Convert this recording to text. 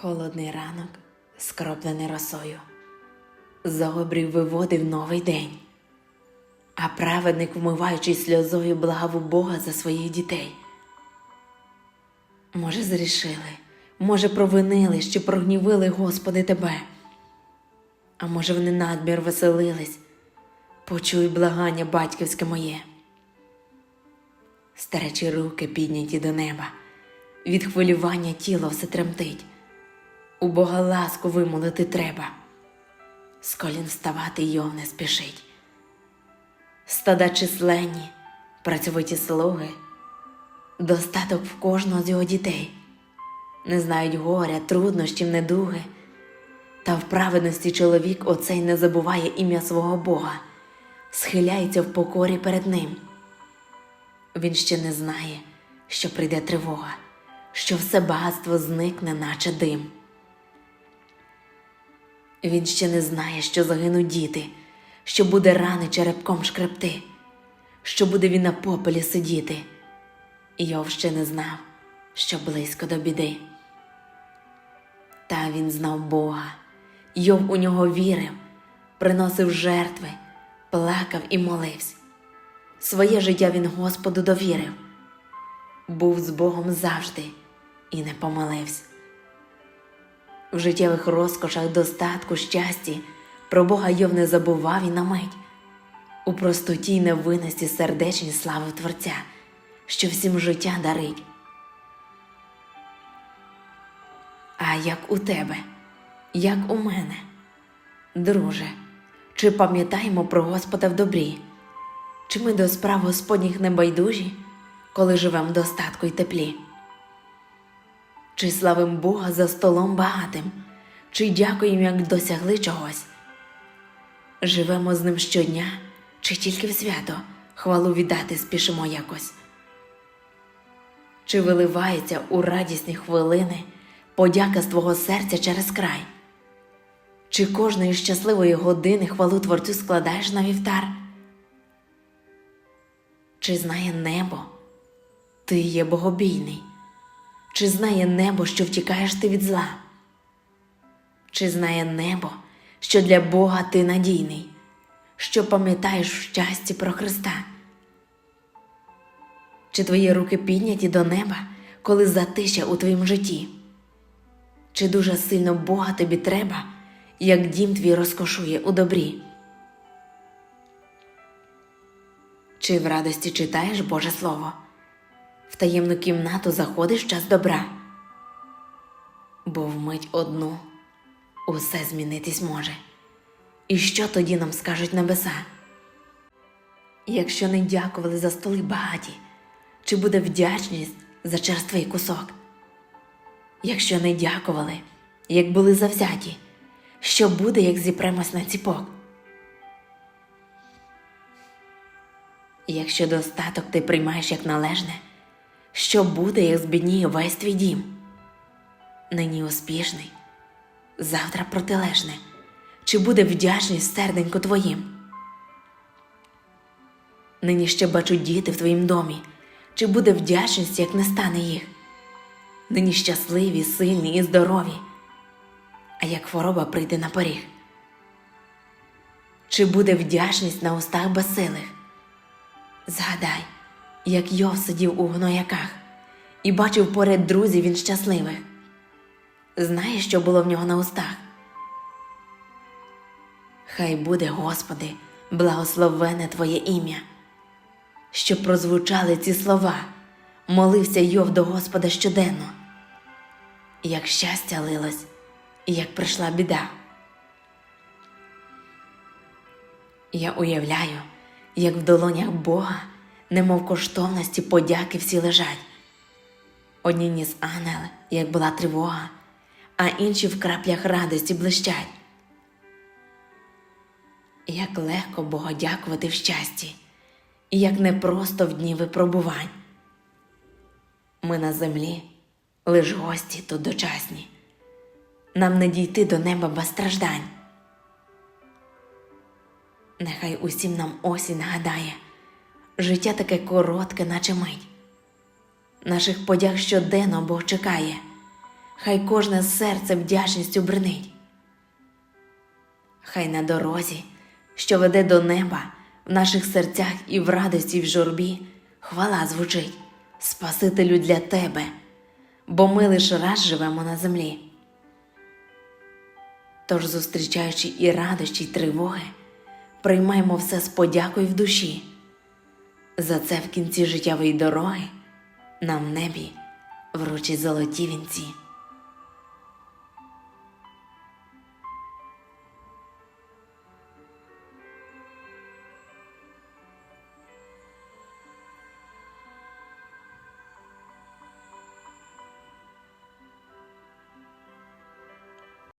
Холодний ранок, скроплений росою, за обрів виводив новий день, а праведник, вмиваючись сльозою, благав у Бога за своїх дітей. Може, зрішили, може, провинили, що прогнівили, Господи, тебе. А може, вони надмір веселились, почуй благання батьківське моє. Старечі руки підняті до неба, від хвилювання тіло все тремтить. У Бога ласку вимолити треба, з колін вставати йов не спішить. Стада численні, працьовиті слуги, достаток в кожного з його дітей, не знають горя, труднощів, недуги, та в праведності чоловік оцей не забуває ім'я свого Бога, схиляється в покорі перед ним. Він ще не знає, що прийде тривога, що все багатство зникне, наче дим. Він ще не знає, що загинуть діти, що буде рани черепком шкребти, що буде він на попелі сидіти. Йов ще не знав, що близько до біди. Та він знав Бога, Йов у нього вірив, приносив жертви, плакав і молився. Своє життя він Господу довірив, був з Богом завжди і не помилився. В життєвих розкошах, достатку, щасті про Бога Йов не забував і на мить. У простоті й невинності сердечні слави Творця, що всім життя дарить. А як у тебе, як у мене, друже, чи пам'ятаємо про Господа в добрі? Чи ми до справ Господніх не байдужі, коли живем в достатку й теплі? Чи славим Бога за столом багатим, чи дякуємо, як досягли чогось? Живемо з ним щодня, чи тільки в свято хвалу віддати спішимо якось? Чи виливається у радісні хвилини подяка з твого серця через край? Чи кожної щасливої години хвалу Творцю складаєш на вівтар? Чи знає небо, ти є богобійний? Чи знає небо, що втікаєш ти від зла? Чи знає небо, що для Бога ти надійний, що пам'ятаєш в щасті про Христа? Чи твої руки підняті до неба, коли затища у твоїм житті? Чи дуже сильно Бога тобі треба, як дім твій розкошує у добрі? Чи в радості читаєш Боже Слово? В таємну кімнату заходиш час добра, бо вмить одну усе змінитись може. І що тоді нам скажуть небеса? Якщо не дякували за столи багаті, чи буде вдячність за черствий кусок? Якщо не дякували, як були завзяті, що буде, як зіпремось на ціпок? Якщо достаток ти приймаєш як належне, що буде, як збідніє весь твій дім? Нині успішний, завтра протилежне, чи буде вдячність серденько твоїм? Нині ще бачу діти в твоїм домі, чи буде вдячність, як не стане їх? Нині щасливі, сильні і здорові, а як хвороба прийде на поріг? Чи буде вдячність на устах безсилих? Згадай, як Йов сидів у гнояках і бачив поряд друзів він щасливих. Знаєш, що було в нього на устах? Хай буде, Господи, благословене Твоє ім'я, щоб прозвучали ці слова, молився Йов до Господа щоденно, як щастя лилось, і як прийшла біда. Я уявляю, як в долонях Бога, немов коштовності подяки всі лежать. Одні ніс ангел, як була тривога, а інші в краплях радості блищать. Як легко Бога дякувати в щасті, і як непросто в дні випробувань. Ми на землі лиш гості тут дочасні, нам не дійти до неба без страждань. Нехай усім нам осінь нагадає, життя таке коротке, наче мить. Наших подяг щоденно Бог чекає, хай кожне серце вдячністю бренить. Хай на дорозі, що веде до неба, в наших серцях і в радості, і в журбі, хвала звучить, Спасителю для тебе, бо ми лише раз живемо на землі. Тож, зустрічаючи і радощі, й тривоги, приймаймо все з подякою в душі. За це в кінці життєвої дороги нам небі вручить золоті вінці.